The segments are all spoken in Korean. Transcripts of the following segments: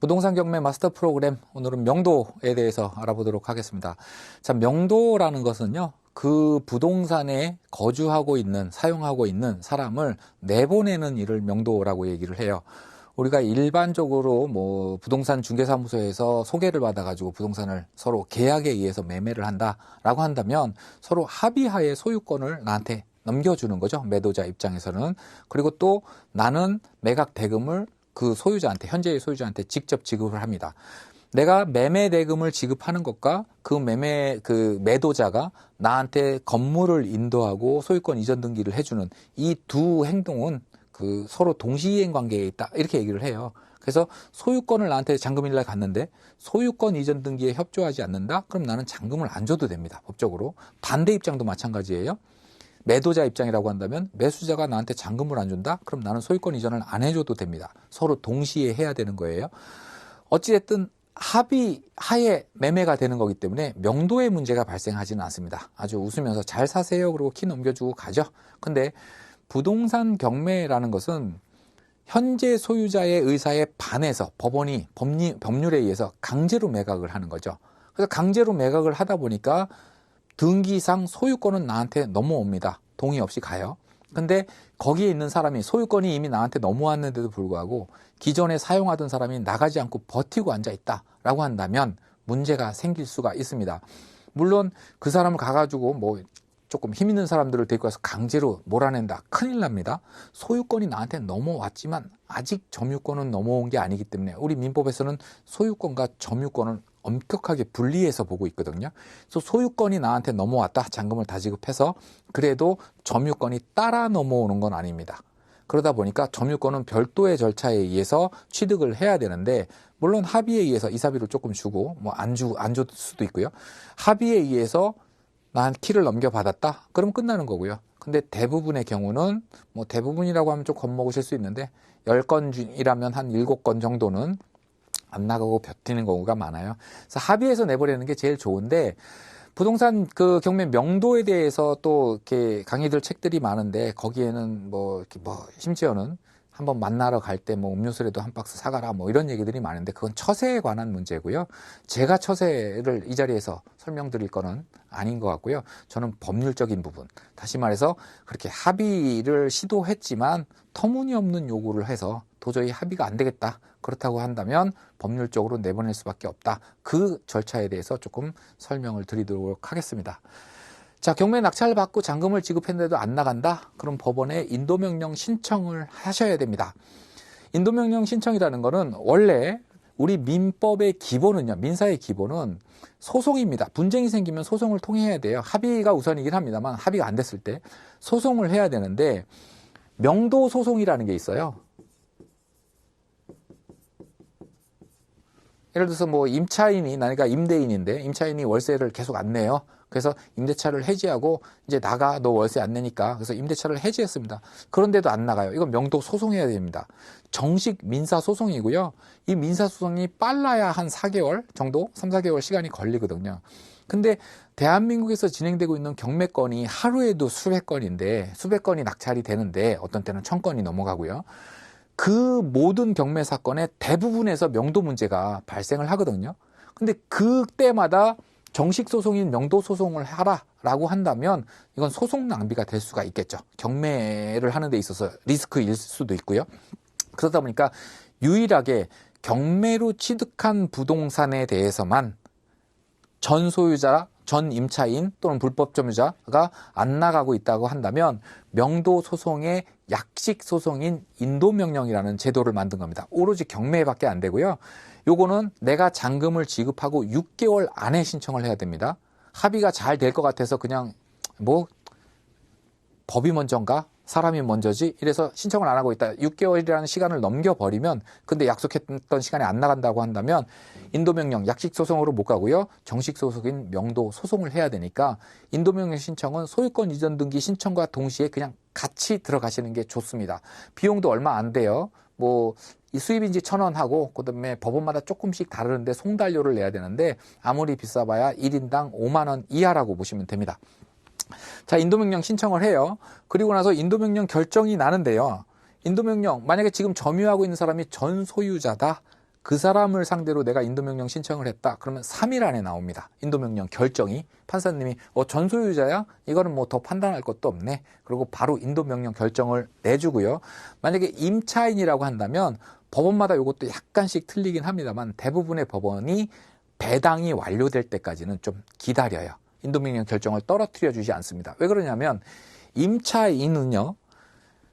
부동산 경매 마스터 프로그램 오늘은 명도에 대해서 알아보도록 하겠습니다. 자, 명도라는 것은요. 그 부동산에 거주하고 있는 사용하고 있는 사람을 내보내는 일을 명도라고 얘기를 해요. 우리가 일반적으로 뭐 부동산 중개사무소에서 소개를 받아가지고 부동산을 서로 계약에 의해서 매매를 한다라고 한다면 서로 합의하에 소유권을 나한테 넘겨주는 거죠. 매도자 입장에서는. 그리고 또 나는 매각 대금을 그 소유자한테, 현재의 소유자한테 직접 지급을 합니다. 내가 매매 대금을 지급하는 것과 그 매매, 그 매도자가 나한테 건물을 인도하고 소유권 이전 등기를 해주는 이 두 행동은 그 서로 동시이행 관계에 있다. 이렇게 얘기를 해요. 그래서 소유권을 나한테 잔금일날 갔는데 소유권 이전 등기에 협조하지 않는다? 그럼 나는 잔금을 안 줘도 됩니다. 법적으로. 반대 입장도 마찬가지예요. 매도자 입장이라고 한다면 매수자가 나한테 잔금을 안 준다? 그럼 나는 소유권 이전을 안 해줘도 됩니다. 서로 동시에 해야 되는 거예요. 어찌됐든 합의 하에 매매가 되는 거기 때문에 명도의 문제가 발생하지는 않습니다. 아주 웃으면서 잘 사세요. 그리고 키 넘겨주고 가죠. 근데 부동산 경매라는 것은 현재 소유자의 의사에 반해서 법원이 법리, 법률에 의해서 강제로 매각을 하는 거죠. 그래서 강제로 매각을 하다 보니까 등기상 소유권은 나한테 넘어옵니다. 동의 없이 가요. 근데 거기에 있는 사람이 소유권이 이미 나한테 넘어왔는데도 불구하고 기존에 사용하던 사람이 나가지 않고 버티고 앉아 있다라고 한다면 문제가 생길 수가 있습니다. 물론 그 사람을 가가지고 뭐 조금 힘 있는 사람들을 데리고 와서 강제로 몰아낸다. 큰일 납니다. 소유권이 나한테 넘어왔지만 아직 점유권은 넘어온 게 아니기 때문에 우리 민법에서는 소유권과 점유권을 엄격하게 분리해서 보고 있거든요. 그래서 소유권이 나한테 넘어왔다. 잔금을 다 지급해서 그래도 점유권이 따라 넘어오는 건 아닙니다. 그러다 보니까 점유권은 별도의 절차에 의해서 취득을 해야 되는데 물론 합의에 의해서 이사비를 조금 주고 뭐 안 주 안 줄 수도 있고요. 합의에 의해서 난 키를 넘겨 받았다? 그럼 끝나는 거고요. 근데 대부분의 경우는 뭐 대부분이라고 하면 좀 겁먹으실 수 있는데 10건이라면 한 7건 정도는 안 나가고 버티는 경우가 많아요. 그래서 합의해서 내버리는 게 제일 좋은데 부동산 그 경매 명도에 대해서 또 이렇게 강의들 책들이 많은데 거기에는 뭐 이렇게 뭐 심지어는 한번 만나러 갈 때 뭐 음료수라도 한 박스 사가라 뭐 이런 얘기들이 많은데 그건 처세에 관한 문제고요. 제가 처세를 이 자리에서 설명드릴 거는 아닌 것 같고요. 저는 법률적인 부분 다시 말해서 그렇게 합의를 시도했지만 터무니없는 요구를 해서 도저히 합의가 안 되겠다. 그렇다고 한다면 법률적으로 내보낼 수밖에 없다. 그 절차에 대해서 조금 설명을 드리도록 하겠습니다. 자, 경매 낙찰 받고 잔금을 지급했는데도 안 나간다? 그럼 법원에 인도명령 신청을 하셔야 됩니다. 인도명령 신청이라는 거는 원래 우리 민법의 기본은요, 민사의 기본은 소송입니다. 분쟁이 생기면 소송을 통해야 돼요. 합의가 우선이긴 합니다만 합의가 안 됐을 때 소송을 해야 되는데 명도 소송이라는 게 있어요. 예를 들어서 뭐 임차인이 나니까 임대인인데 임차인이 월세를 계속 안 내요. 그래서 임대차를 해지하고 이제 나가 너 월세 안 내니까 그래서 임대차를 해지했습니다. 그런데도 안 나가요. 이건 명도 소송해야 됩니다. 정식 민사 소송이고요. 이 민사 소송이 빨라야 한 4개월 정도, 3, 4개월 시간이 걸리거든요. 근데 대한민국에서 진행되고 있는 경매 건이 하루에도 수백 건인데 수백 건이 낙찰이 되는데 어떤 때는 천 건이 넘어가고요. 그 모든 경매 사건의 대부분에서 명도 문제가 발생을 하거든요. 근데 그때마다 정식 소송인 명도 소송을 하라라고 한다면 이건 소송 낭비가 될 수가 있겠죠. 경매를 하는 데 있어서 리스크일 수도 있고요. 그러다 보니까 유일하게 경매로 취득한 부동산에 대해서만 전 소유자, 전 임차인 또는 불법 점유자가 안 나가고 있다고 한다면 명도 소송의 약식 소송인 인도 명령이라는 제도를 만든 겁니다. 오로지 경매밖에 안 되고요. 요거는 내가 잔금을 지급하고 6개월 안에 신청을 해야 됩니다. 합의가 잘 될 것 같아서 그냥 뭐 법이 먼저인가 사람이 먼저지 이래서 신청을 안 하고 있다. 6개월이라는 시간을 넘겨버리면 근데 약속했던 시간에 안 나간다고 한다면 인도명령 약식 소송으로 못 가고요. 정식 소송인 명도 소송을 해야 되니까 인도명령 신청은 소유권 이전 등기 신청과 동시에 그냥 같이 들어가시는 게 좋습니다. 비용도 얼마 안 돼요. 뭐 수입인지 천 원 하고 그다음에 법원마다 조금씩 다르는데 송달료를 내야 되는데 아무리 비싸봐야 1인당 5만 원 이하라고 보시면 됩니다. 자, 인도명령 신청을 해요. 그리고 나서 인도명령 결정이 나는데요. 인도명령, 만약에 지금 점유하고 있는 사람이 전 소유자다. 그 사람을 상대로 내가 인도명령 신청을 했다. 그러면 3일 안에 나옵니다. 인도명령 결정이. 판사님이 어, 전 소유자야? 이거는 뭐 더 판단할 것도 없네. 그리고 바로 인도명령 결정을 내주고요. 만약에 임차인이라고 한다면 법원마다 이것도 약간씩 틀리긴 합니다만 대부분의 법원이 배당이 완료될 때까지는 좀 기다려요. 인도명령 결정을 떨어뜨려 주지 않습니다. 왜 그러냐면 임차인은요.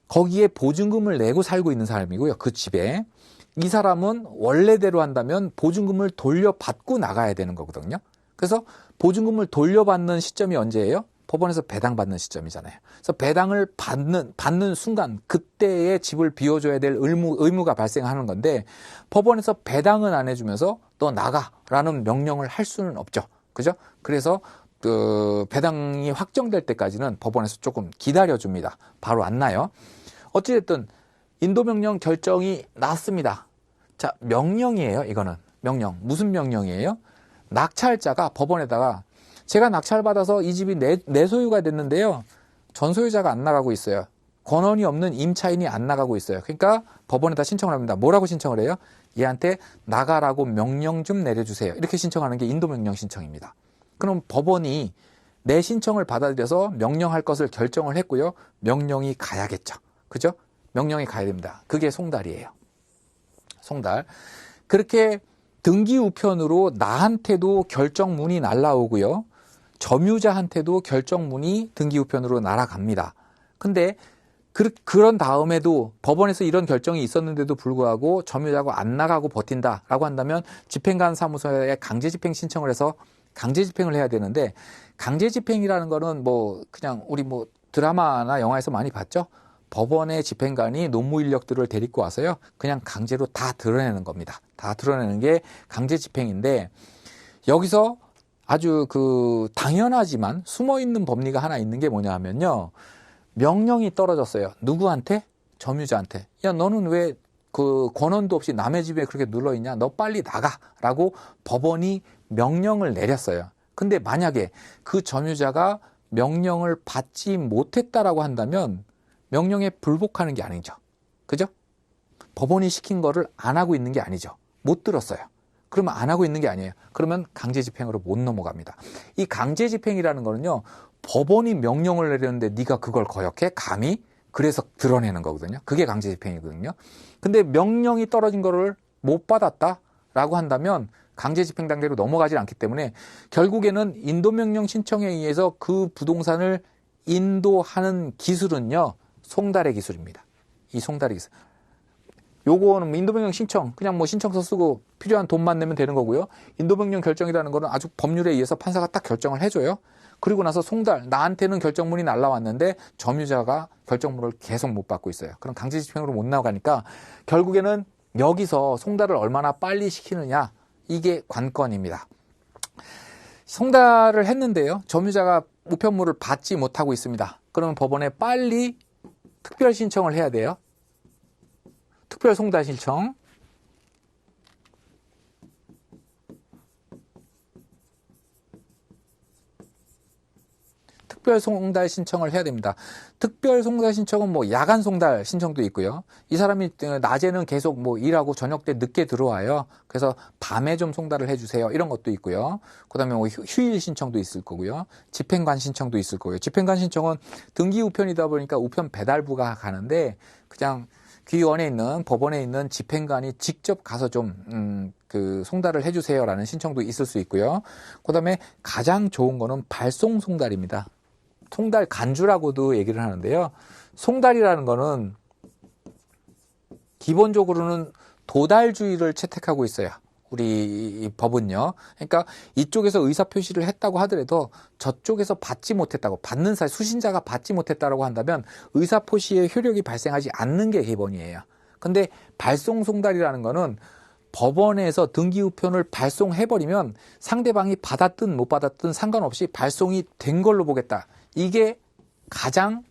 거기에 보증금을 내고 살고 있는 사람이고요. 그 집에. 이 사람은 원래대로 한다면 보증금을 돌려받고 나가야 되는 거거든요. 그래서 보증금을 돌려받는 시점이 언제예요? 법원에서 배당받는 시점이잖아요. 그래서 배당을 받는, 받는 순간, 그때에 집을 비워줘야 될 의무, 의무가 발생하는 건데, 법원에서 배당은 안 해주면서 너 나가라는 명령을 할 수는 없죠. 그죠? 그래서 그 배당이 확정될 때까지는 법원에서 조금 기다려줍니다. 바로 안 나요. 어찌됐든 인도명령 결정이 났습니다. 자, 명령이에요, 이거는. 명령. 무슨 명령이에요? 낙찰자가 법원에다가 제가 낙찰받아서 이 집이 내, 내 소유가 됐는데요. 전 소유자가 안 나가고 있어요. 권한이 없는 임차인이 안 나가고 있어요. 그러니까 법원에다 신청을 합니다. 뭐라고 신청을 해요? 얘한테 나가라고 명령 좀 내려주세요. 이렇게 신청하는 게 인도명령 신청입니다. 그럼 법원이 내 신청을 받아들여서 명령할 것을 결정을 했고요. 명령이 가야겠죠. 그죠? 명령이 가야 됩니다. 그게 송달이에요. 송달. 그렇게 등기 우편으로 나한테도 결정문이 날라오고요. 점유자한테도 결정문이 등기 우편으로 날아갑니다. 근데 그, 그런 다음에도 법원에서 이런 결정이 있었는데도 불구하고 점유자가 안 나가고 버틴다라고 한다면 집행관 사무소에 강제 집행 신청을 해서 강제 집행을 해야 되는데 강제 집행이라는 거는 뭐 그냥 우리 뭐 드라마나 영화에서 많이 봤죠. 법원의 집행관이 노무 인력들을 데리고 와서요. 그냥 강제로 다 드러내는 겁니다. 다 드러내는 게 강제 집행인데 여기서 아주 그 당연하지만 숨어 있는 법리가 하나 있는 게 뭐냐 하면요. 명령이 떨어졌어요. 누구한테? 점유자한테. 야, 너는 왜 그 권한도 없이 남의 집에 그렇게 눌러 있냐? 너 빨리 나가라고 법원이 명령을 내렸어요. 근데 만약에 그 점유자가 명령을 받지 못했다라고 한다면 명령에 불복하는 게 아니죠. 그죠? 법원이 시킨 거를 안 하고 있는 게 아니죠. 못 들었어요. 그러면 안 하고 있는 게 아니에요. 그러면 강제 집행으로 못 넘어갑니다. 이 강제 집행이라는 거는요. 법원이 명령을 내렸는데 네가 그걸 거역해? 감히? 그래서 드러내는 거거든요. 그게 강제 집행이거든요. 근데 명령이 떨어진 거를 못 받았다라고 한다면 강제 집행 단계로 넘어가지 않기 때문에 결국에는 인도 명령 신청에 의해서 그 부동산을 인도하는 기술은요. 송달의 기술입니다. 이 송달의 기술. 요거는 인도명령 신청, 그냥 뭐 신청서 쓰고 필요한 돈만 내면 되는 거고요. 인도명령 결정이라는 거는 아주 법률에 의해서 판사가 딱 결정을 해줘요. 그리고 나서 송달, 나한테는 결정문이 날라왔는데 점유자가 결정문을 계속 못 받고 있어요. 그럼 강제집행으로 못 나가니까 결국에는 여기서 송달을 얼마나 빨리 시키느냐, 이게 관건입니다. 송달을 했는데요. 점유자가 우편물을 받지 못하고 있습니다. 그러면 법원에 빨리 특별 신청을 해야 돼요. 특별 송달 신청. 특별 송달 신청을 해야 됩니다. 특별 송달 신청은 뭐 야간 송달 신청도 있고요. 이 사람이 낮에는 계속 뭐 일하고 저녁 때 늦게 들어와요. 그래서 밤에 좀 송달을 해주세요. 이런 것도 있고요. 그다음에 뭐 휴일 신청도 있을 거고요. 집행관 신청도 있을 거고요. 집행관 신청은 등기 우편이다 보니까 우편 배달부가 가는데 그냥 귀원에 있는 법원에 있는 집행관이 직접 가서 좀 음, 그 송달을 해주세요라는 신청도 있을 수 있고요. 그 다음에 가장 좋은 거는 발송 송달입니다. 송달 간주라고도 얘기를 하는데요. 송달이라는 거는 기본적으로는 도달주의를 채택하고 있어요. 우리 법은요. 그러니까 이쪽에서 의사 표시를 했다고 하더라도 저쪽에서 받지 못했다고 받는 사람 수신자가 받지 못했다라고 한다면 의사 표시의 효력이 발생하지 않는 게 기본이에요. 근데 발송 송달이라는 거는 법원에서 등기 우편을 발송해 버리면 상대방이 받았든 못 받았든 상관없이 발송이 된 걸로 보겠다. 이게 가장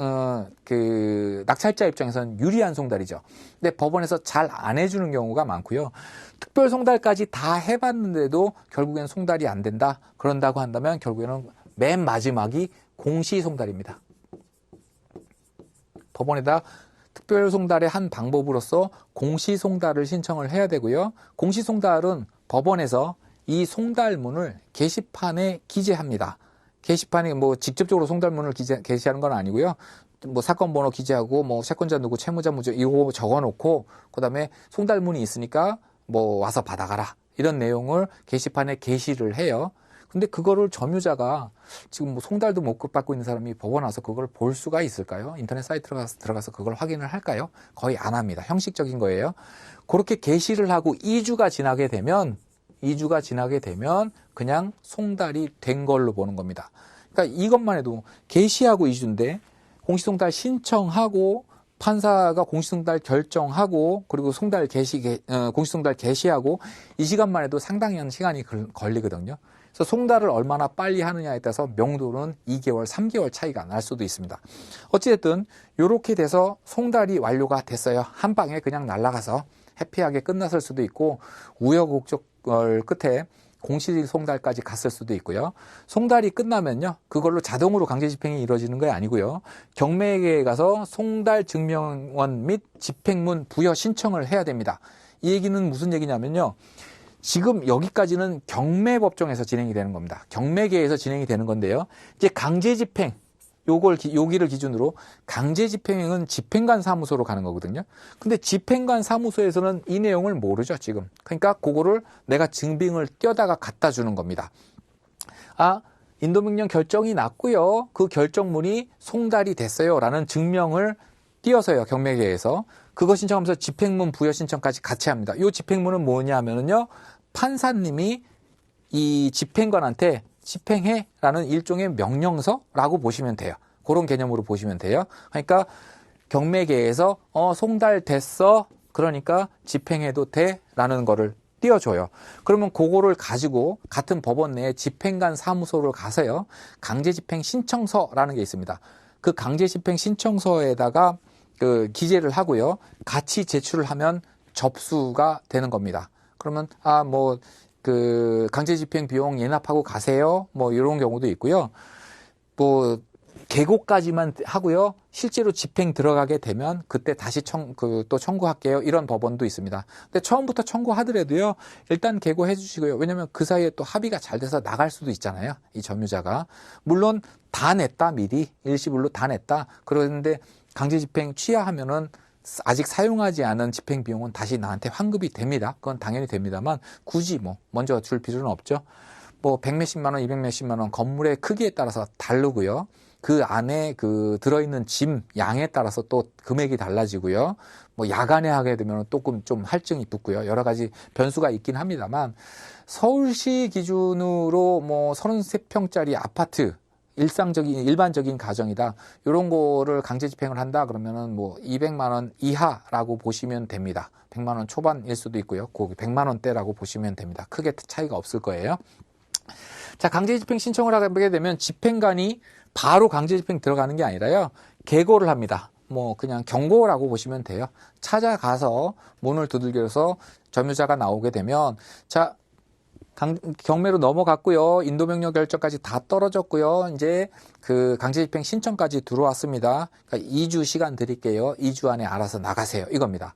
어, 그, 낙찰자 입장에서는 유리한 송달이죠. 근데 법원에서 잘 안 해주는 경우가 많고요. 특별 송달까지 다 해봤는데도 결국엔 송달이 안 된다. 그런다고 한다면 결국에는 맨 마지막이 공시 송달입니다. 법원에다 특별 송달의 한 방법으로서 공시 송달을 신청을 해야 되고요. 공시 송달은 법원에서 이 송달문을 게시판에 기재합니다. 게시판에 뭐 직접적으로 송달문을 기재, 게시하는 건 아니고요. 뭐 사건 번호 기재하고 뭐 채권자 누구 채무자 무죄 이거 적어놓고 그다음에 송달문이 있으니까 뭐 와서 받아가라 이런 내용을 게시판에 게시를 해요. 근데 그거를 점유자가 지금 뭐 송달도 못 받고 있는 사람이 법원 와서 그걸 볼 수가 있을까요? 인터넷 사이트 들어가서, 들어가서 그걸 확인을 할까요? 거의 안 합니다. 형식적인 거예요. 그렇게 게시를 하고 2주가 지나게 되면 2주가 지나게 되면 그냥 송달이 된 걸로 보는 겁니다. 그러니까 이것만 해도 게시하고 2주인데 공시송달 신청하고 판사가 공시송달 결정하고 그리고 송달 게시 어, 공시송달 게시하고 이 시간만 해도 상당한 시간이 걸- 걸리거든요. 그래서 송달을 얼마나 빨리 하느냐에 따라서 명도는 2개월, 3개월 차이가 날 수도 있습니다. 어찌됐든 이렇게 돼서 송달이 완료가 됐어요. 한 방에 그냥 날아가서 해피하게 끝났을 수도 있고 우여곡절 끝에 공시 송달까지 갔을 수도 있고요. 송달이 끝나면요. 그걸로 자동으로 강제 집행이 이루어지는 게 아니고요. 경매에 가서 송달 증명원 및 집행문 부여 신청을 해야 됩니다. 이 얘기는 무슨 얘기냐면요. 지금 여기까지는 경매 법정에서 진행이 되는 겁니다. 경매계에서 진행이 되는 건데요. 이제 강제 집행 요걸 기- 여기를 기준으로 강제 집행은 집행관 사무소로 가는 거거든요. 근데 집행관 사무소에서는 이 내용을 모르죠, 지금. 그러니까 그거를 내가 증빙을 떼어다가 갖다 주는 겁니다. 아, 인도명령 결정이 났고요. 그 결정문이 송달이 됐어요라는 증명을 띄어서요, 경매계에서. 그거 신청하면서 집행문 부여 신청까지 같이 합니다. 이 집행문은 뭐냐면요. 판사님이 이 집행관한테 집행해라는 일종의 명령서라고 보시면 돼요. 그런 개념으로 보시면 돼요. 그러니까 경매계에서 어 송달 됐어. 그러니까 집행해도 돼라는 거를 띄워줘요. 그러면 그거를 가지고 같은 법원 내에 집행관 사무소를 가서요. 강제집행 신청서라는 게 있습니다. 그 강제집행 신청서에다가 그 기재를 하고요. 같이 제출을 하면 접수가 되는 겁니다. 그러면 아 뭐 그 강제 집행 비용 예납하고 가세요. 뭐 이런 경우도 있고요. 뭐 계곡까지만 하고요. 실제로 집행 들어가게 되면 그때 다시 청, 그, 또 청구할게요. 이런 법원도 있습니다. 근데 처음부터 청구하더라도요. 일단 계고해 주시고요. 왜냐면 그 사이에 또 합의가 잘 돼서 나갈 수도 있잖아요. 이 점유자가. 물론 다 냈다, 미리. 일시불로 다 냈다. 그러는데 강제 집행 취하하면은 아직 사용하지 않은 집행 비용은 다시 나한테 환급이 됩니다. 그건 당연히 됩니다만 굳이 뭐 먼저 줄 필요는 없죠. 뭐 백몇십만 원, 이백몇십만 원 건물의 크기에 따라서 다르고요. 그 안에 그 들어있는 짐 양에 따라서 또 금액이 달라지고요. 뭐 야간에 하게 되면 조금 좀 할증이 붙고요. 여러 가지 변수가 있긴 합니다만 서울시 기준으로 뭐 33평짜리 아파트 일상적인 일반적인 가정이다. 이런 거를 강제 집행을 한다 그러면은 뭐 200만 원 이하라고 보시면 됩니다. 100만 원 초반일 수도 있고요. 그 100만 원대라고 보시면 됩니다. 크게 차이가 없을 거예요. 자, 강제 집행 신청을 하게 되면 집행관이 바로 강제 집행 들어가는 게 아니라요. 계고를 합니다. 뭐 그냥 경고라고 보시면 돼요. 찾아가서 문을 두들겨서 점유자가 나오게 되면 자, 강, 경매로 넘어갔고요. 인도명령 결정까지 다 떨어졌고요. 이제 그 강제집행 신청까지 들어왔습니다. 그러니까 2주 시간 드릴게요. 2주 안에 알아서 나가세요. 이겁니다.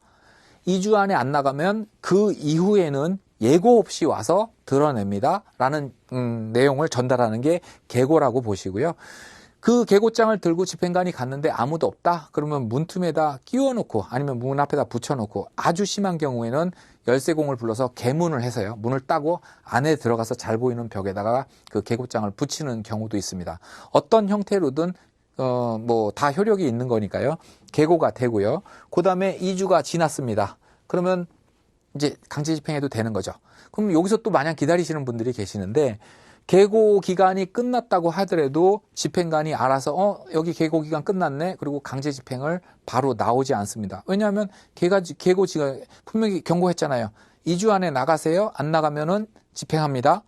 2주 안에 안 나가면 그 이후에는 예고 없이 와서 드러냅니다. 라는 음, 내용을 전달하는 게 계고라고 보시고요. 그 계고장을 들고 집행관이 갔는데 아무도 없다? 그러면 문틈에다 끼워놓고 아니면 문 앞에다 붙여놓고 아주 심한 경우에는 열쇠공을 불러서 개문을 해서요. 문을 따고 안에 들어가서 잘 보이는 벽에다가 그 계고장을 붙이는 경우도 있습니다. 어떤 형태로든 어, 뭐 다 효력이 있는 거니까요. 계고가 되고요. 그 다음에 2주가 지났습니다. 그러면 이제 강제 집행해도 되는 거죠. 그럼 여기서 또 마냥 기다리시는 분들이 계시는데 계고 기간이 끝났다고 하더라도 집행관이 알아서 어 여기 계고 기간 끝났네 그리고 강제 집행을 바로 나오지 않습니다. 왜냐하면 계가 계고 지가 분명히 경고했잖아요. 2주 안에 나가세요. 안 나가면은 집행합니다.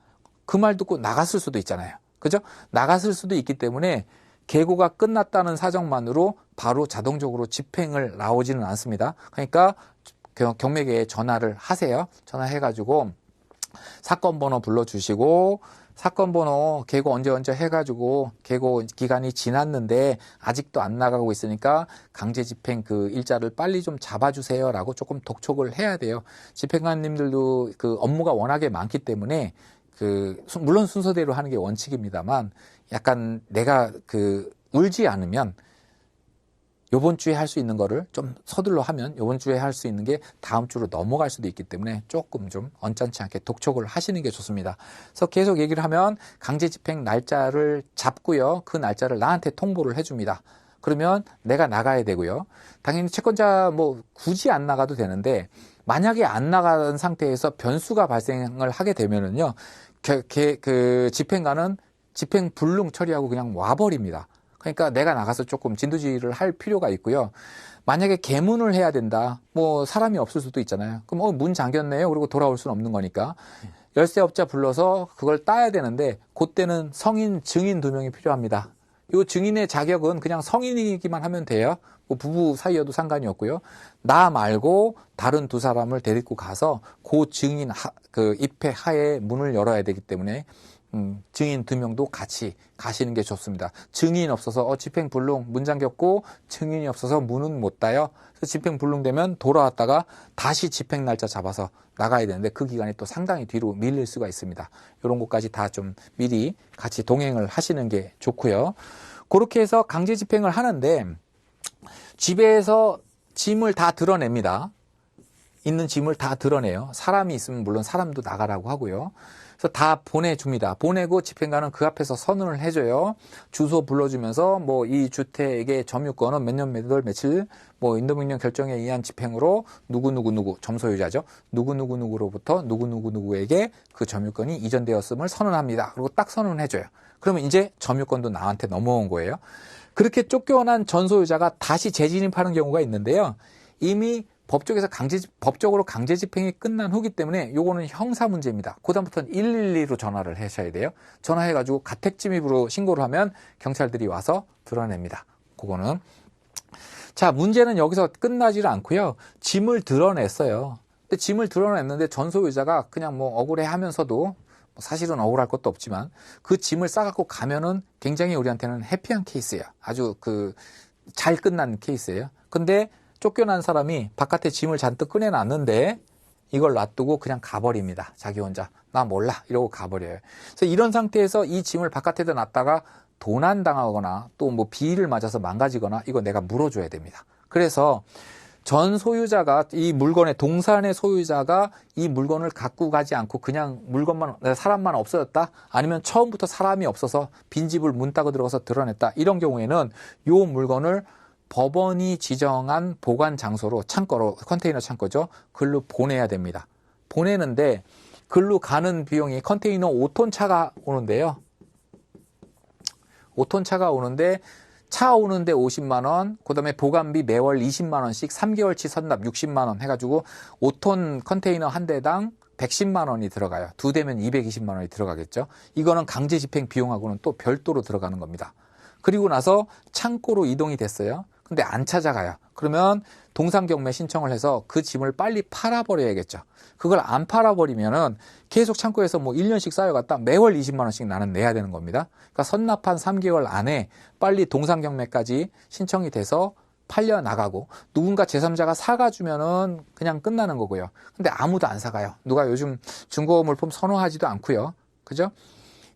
그 말 듣고 나갔을 수도 있잖아요. 그죠? 나갔을 수도 있기 때문에 계고가 끝났다는 사정만으로 바로 자동적으로 집행을 나오지는 않습니다. 그러니까 경- 경매계에 전화를 하세요. 전화해가지고 사건 번호 불러주시고 사건 번호 개고 언제 언제 해가지고 개고 기간이 지났는데 아직도 안 나가고 있으니까 강제 집행 그 일자를 빨리 좀 잡아주세요라고 조금 독촉을 해야 돼요. 집행관님들도 그 업무가 워낙에 많기 때문에 그 수- 물론 순서대로 하는 게 원칙입니다만 약간 내가 그 울지 않으면 요번 주에 할 수 있는 거를 좀 서둘러 하면 요번 주에 할 수 있는 게 다음 주로 넘어갈 수도 있기 때문에 조금 좀 언짢지 않게 독촉을 하시는 게 좋습니다. 그래서 계속 얘기를 하면 강제 집행 날짜를 잡고요. 그 날짜를 나한테 통보를 해 줍니다. 그러면 내가 나가야 되고요. 당연히 채권자 뭐 굳이 안 나가도 되는데 만약에 안 나가는 상태에서 변수가 발생을 하게 되면은요. 그, 집행관은 집행 불능 처리하고 그냥 와버립니다. 그러니까 내가 나가서 조금 진두지휘를 할 필요가 있고요. 만약에 개문을 해야 된다. 뭐 사람이 없을 수도 있잖아요. 그럼 어, 문 잠겼네요. 그리고 돌아올 수는 없는 거니까. 열쇠업자 불러서 그걸 따야 되는데 그때는 성인 증인 두 명이 필요합니다. 이 증인의 자격은 그냥 성인이기만 하면 돼요. 뭐 부부 사이여도 상관이 없고요. 나 말고 다른 두 사람을 데리고 가서 그 증인 하, 그 입회 하에 문을 열어야 되기 때문에 음, 증인 두 명도 같이 가시는 게 좋습니다. 증인 없어서 어, 집행 불능 문 잠겼고 증인이 없어서 문은 못 따요. 그래서 집행 불능되면 돌아왔다가 다시 집행 날짜 잡아서 나가야 되는데 그 기간이 또 상당히 뒤로 밀릴 수가 있습니다. 이런 것까지 다 좀 미리 같이 동행을 하시는 게 좋고요. 그렇게 해서 강제 집행을 하는데 집에서 짐을 다 드러냅니다. 있는 짐을 다 드러내요. 사람이 있으면 물론 사람도 나가라고 하고요. 그래서 다 보내줍니다. 보내고 집행관은 그 앞에서 선언을 해줘요. 주소 불러주면서 뭐 이 주택의 점유권은 몇 년 몇 월 며칠 뭐 인도명령 결정에 의한 집행으로 누구 누구 누구 점소유자죠. 누구 누구 누구로부터 누구 누구 누구에게 그 점유권이 이전되었음을 선언합니다. 그리고 딱 선언해줘요. 그러면 이제 점유권도 나한테 넘어온 거예요. 그렇게 쫓겨난 전소유자가 다시 재진입하는 경우가 있는데요. 이미 법적에서 강제 법적으로 강제 집행이 끝난 후기 때문에 요거는 형사 문제입니다. 그다음부터는 112로 전화를 하셔야 돼요. 전화해 가지고 가택 침입으로 신고를 하면 경찰들이 와서 드러냅니다. 그거는 자, 문제는 여기서 끝나지를 않고요. 짐을 드러냈어요. 근데 짐을 드러냈는데 전소유자가 그냥 뭐 억울해 하면서도 뭐 사실은 억울할 것도 없지만 그 짐을 싸갖고 가면은 굉장히 우리한테는 해피한 케이스예요. 아주 그 잘 끝난 케이스예요. 근데 쫓겨난 사람이 바깥에 짐을 잔뜩 꺼내놨는데 이걸 놔두고 그냥 가버립니다. 자기 혼자. 나 몰라. 이러고 가버려요. 그래서 이런 상태에서 이 짐을 바깥에다 놨다가 도난당하거나 또 뭐 비를 맞아서 망가지거나 이거 내가 물어줘야 됩니다. 그래서 전 소유자가 이 물건의 동산의 소유자가 이 물건을 갖고 가지 않고 그냥 물건만 사람만 없어졌다 아니면 처음부터 사람이 없어서 빈집을 문 따고 들어가서 드러냈다 이런 경우에는 요 물건을 법원이 지정한 보관 장소로 창고로 컨테이너 창고죠 글로 보내야 됩니다 보내는데 글로 가는 비용이 컨테이너 5톤 차가 오는데요 5톤 차가 오는데 차 오는데 50만 원, 그다음에 보관비 매월 20만 원씩 3개월치 선납 60만 원 해가지고 5톤 컨테이너 한 대당 110만 원이 들어가요. 두 대면 220만 원이 들어가겠죠. 이거는 강제 집행 비용하고는 또 별도로 들어가는 겁니다. 그리고 나서 창고로 이동이 됐어요. 근데 안 찾아가요. 그러면 동상경매 신청을 해서 그 짐을 빨리 팔아버려야겠죠. 그걸 안 팔아버리면은 계속 창고에서 뭐 1년씩 쌓여갔다 매월 20만 원씩 나는 내야 되는 겁니다. 그러니까 선납한 3개월 안에 빨리 동상경매까지 신청이 돼서 팔려 나가고 누군가 제3자가 사가 주면은 그냥 끝나는 거고요. 근데 아무도 안 사가요. 누가 요즘 중고 물품 선호하지도 않고요. 그죠?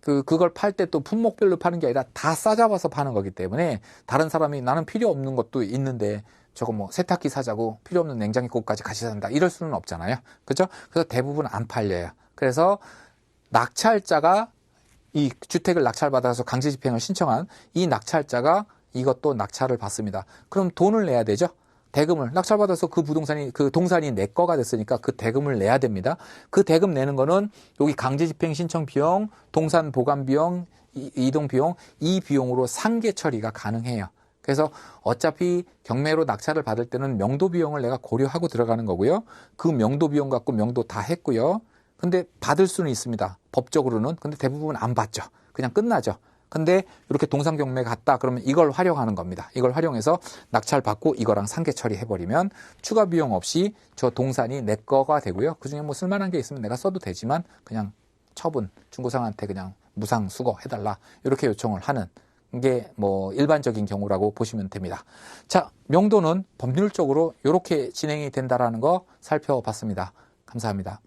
그, 그걸 팔 때 또 품목별로 파는 게 아니라 다 싸잡아서 파는 거기 때문에 다른 사람이 나는 필요 없는 것도 있는데 저거 뭐 세탁기 사자고 필요 없는 냉장고까지 같이 산다. 이럴 수는 없잖아요. 그죠? 그래서 대부분 안 팔려요. 그래서 낙찰자가 이 주택을 낙찰받아서 강제 집행을 신청한 이 낙찰자가 이것도 낙찰을 받습니다. 그럼 돈을 내야 되죠? 대금을 낙찰받아서 그 부동산이 그 동산이 내 거가 됐으니까 그 대금을 내야 됩니다. 그 대금 내는 거는 여기 강제 집행 신청 비용, 동산 보관 비용, 이- 이동 비용 이 비용으로 상계 처리가 가능해요. 그래서 어차피 경매로 낙찰을 받을 때는 명도 비용을 내가 고려하고 들어가는 거고요. 그 명도 비용 갖고 명도 다 했고요. 근데 받을 수는 있습니다. 법적으로는. 근데 대부분 안 받죠. 그냥 끝나죠. 근데 이렇게 동상 경매 갔다 그러면 이걸 활용하는 겁니다. 이걸 활용해서 낙찰 받고 이거랑 상계 처리해 버리면 추가 비용 없이 저 동산이 내 거가 되고요. 그중에 뭐 쓸만한 게 있으면 내가 써도 되지만 그냥 처분 중고상한테 그냥 무상 수거 해달라 이렇게 요청을 하는 게뭐 일반적인 경우라고 보시면 됩니다. 자, 명도는 법률적으로 이렇게 진행이 된다라는 거 살펴봤습니다. 감사합니다.